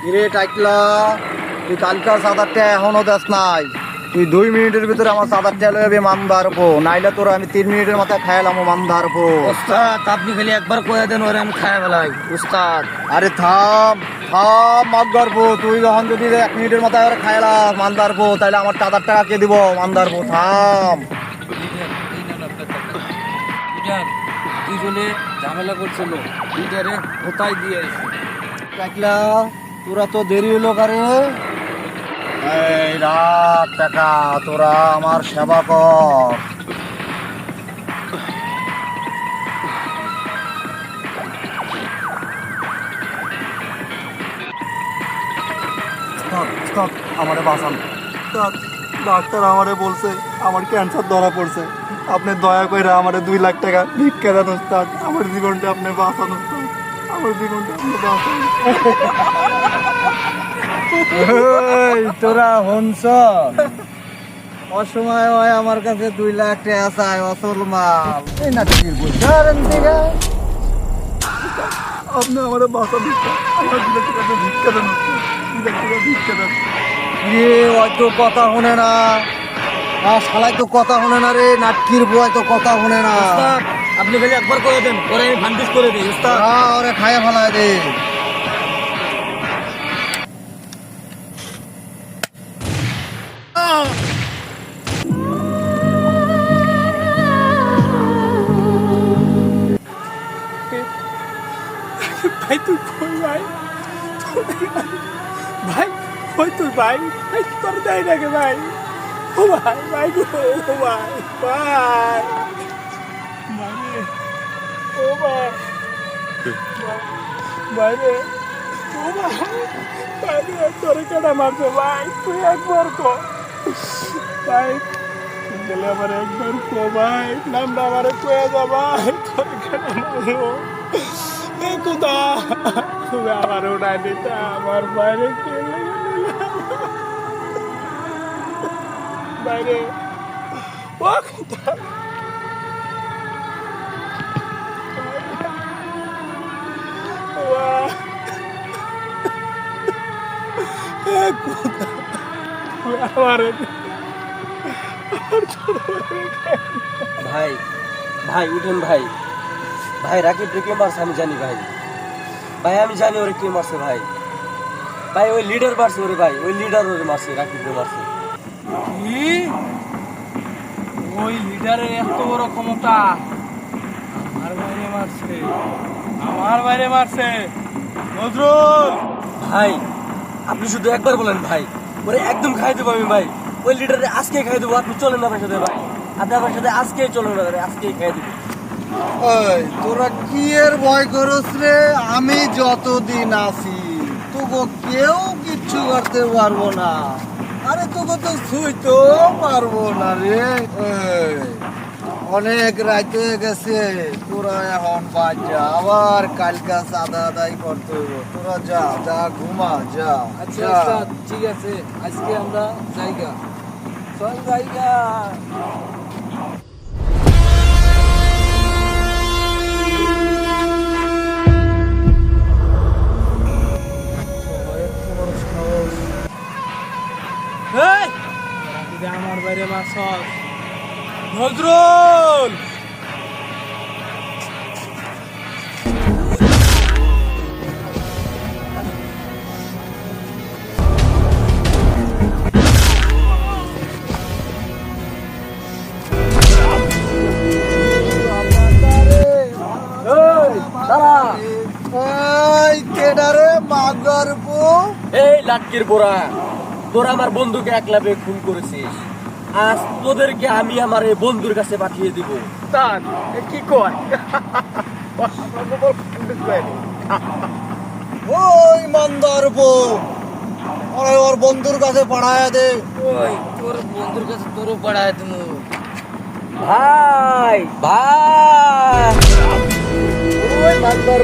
কিরে টাইটলা তুই কালকার সাদারটা এখনও দেশ নাই। তুই দুই মিনিটের ভিতরে আমার সাদারটা লয়ে মান্দার পো নাইলে তোর আমি তিন মিনিটের মাথায় খাইলাম মান্দার পো ওস্তাদ আপনি খালি একবার কয়ে দেন ওরে আমি খাই ফেলাই। উস্তাদ আরে থাম থাম মাগদার পো তুই যখন যদি এক মিনিটের মাথায় ওরা খাইলাম মান্দার পো তাহলে আমার চাদার টাকা কে দিব মান্দার পো থাম। দুজনে ঝামেলা করছিল। দুইটারে কোথায় দিয়ে টাকলা তোরা তো দেরি হলো কারে। এই রাত টাকা তোরা আমার সেবা কর। আমারে বাঁচান। ডাক্তার আমারে বলছে, আমার ক্যান্সার ধরা পড়ছে। আপনি দয়া করে আমারে দুই লাখ টাকা ভিক্ষা দেন আমার জীবনটা আপনি বাঁচান আমার জীবনটা আপনি বাঁচান। তোরা হনস। অসময় হয় আমার কাছে দুই লাখ টাকা অসল মাল। এই বুঝারেন আপনি আমার বাঁচান আমার দুই লাখ টাকা ভিক্ষা দেন দুই লাখ টাকা ভিক্ষা দেন। হয়তো কথা শুনে না। শালাই তো কথা শুনে না রে। নাটকির বয় তো কথা শুনে না। আপনি খালি একবার করে দেন ওরে আমি ভান্ডিস করে দিই ওরে খাইয়া ফেলায় দে। ভাই, তুই কই ভাই? ভাই, কই তুই ভাই? ভাই, তোর দেয় নাকি ভাই? ও ভাই ভাই গো, ও ভাই ভাই। মানে ও ভাই। ভাই রে, ও ভাই। ভাই রে, তোর কেডা মারছে ভাই? তুই একবার কো। ভাই গেলে আমার একবার কো ভাই। নামটা আমার কয়ে যা ভাই, তোর কেডা মারলো তুমি আমার উড়াই দিতে আমার বাইরে বাইরে। ও ভাই ভাই উঠেন ভাই। ভাই রাকিব রে কে মারছে আমি জানি ভাই। ভাই আমি জানি ওরে কে মারছে ভাই। ভাই ওই লিডার মারছে ওরে ভাই ওই লিডার ওরে মারছে রাকিব রে মারছে। কি? ওই লিডারের এত বড় ক্ষমতা। আমার বাইরে মারছে। আমার বাইরে মারছে। নজরুল! ভাই আপনি শুধু একবার বলেন ভাই ওরে একদম খাই দেবো আমি ভাই। ওই লিডারে আজকে খাই দেবো আপনি চলেন না আমার সাথে ভাই। আপনি আমার সাথে আজকেই চলেন আজকেই খাই দেবো। ওই তোরা কি এর ভয় করস রে? আমি যতদিন আছি তোকে কেউ কিচ্ছু করতে পারব না। আরে তোকে তো ছুঁইতো পারব না রে। অনেক রাইতে গেছে তোরা এখন বাদ যা আবার কালকা চাঁদা আদায় করতে হইব। তোরা যা যা ঘুমা যা আচ্ছা যা। আচ্ছা ঠিক আছে আজকে আমরা জায়গা। চল জায়গা। বাইরে মারছ নজরুল! এই লাটকির বোরা তোরা আমার বন্ধুকে একলা পেয়ে খুন করেছিস। আজ তোদেরকে আমি আমার এই বন্ধুর কাছে পাঠিয়ে দিব। তান কি কয়? ওই মন্দার বউ ওরে ওর বন্ধুর কাছে পাঠায় দে। ওই তোর বন্ধুর কাছে তোরও পড়ায় তুমি ভাই ভাই। ওই মান্দার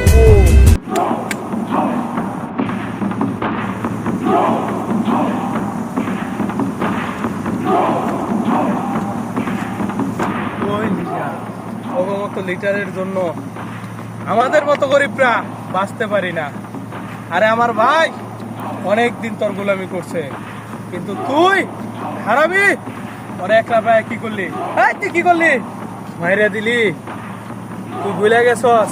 মতো লিটারের জন্য আমাদের মতো গরিবরা বাঁচতে পারি না। আরে আমার ভাই অনেক দিন তোর গোলামি করছে। কিন্তু তুই হারাবি? ওরে একলা পায় কি করলি? তুই কি করলি? মাইরে দিলি। তুই ভুলে গেছস।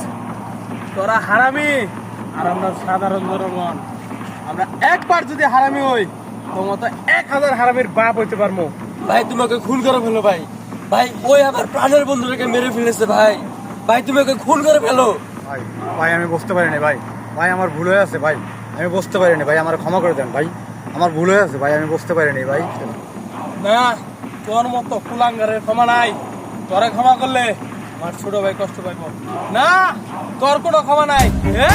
তোরা হারামি। আর আমরা সাধারণ জনগণ। আমরা একবার যদি হারামি হই, তোর মতো এক হাজার হারামির বাপ হইতে পারব। ভাই, তোমাকে খুন করে ফেলো ভাই। ভাই ওই আমার প্রাণের বন্ধুটাকে মেরে ফেলেছে ভাই। ভাই তুমি ওকে খুন করে ফেলো। ভাই ভাই আমি বুঝতে পারিনি ভাই। ভাই আমার ভুল হয়ে আছে ভাই। আমি বুঝতে পারিনি ভাই আমার ক্ষমা করে দেন ভাই। আমার ভুল হয়ে আছে ভাই আমি বুঝতে পারিনি ভাই। না তোর মতো কুলাঙ্গারের ক্ষমা নাই। তোরে ক্ষমা করলে আমার ছোট ভাই কষ্ট পাইব। না তোর কোনো ক্ষমা নাই। এ!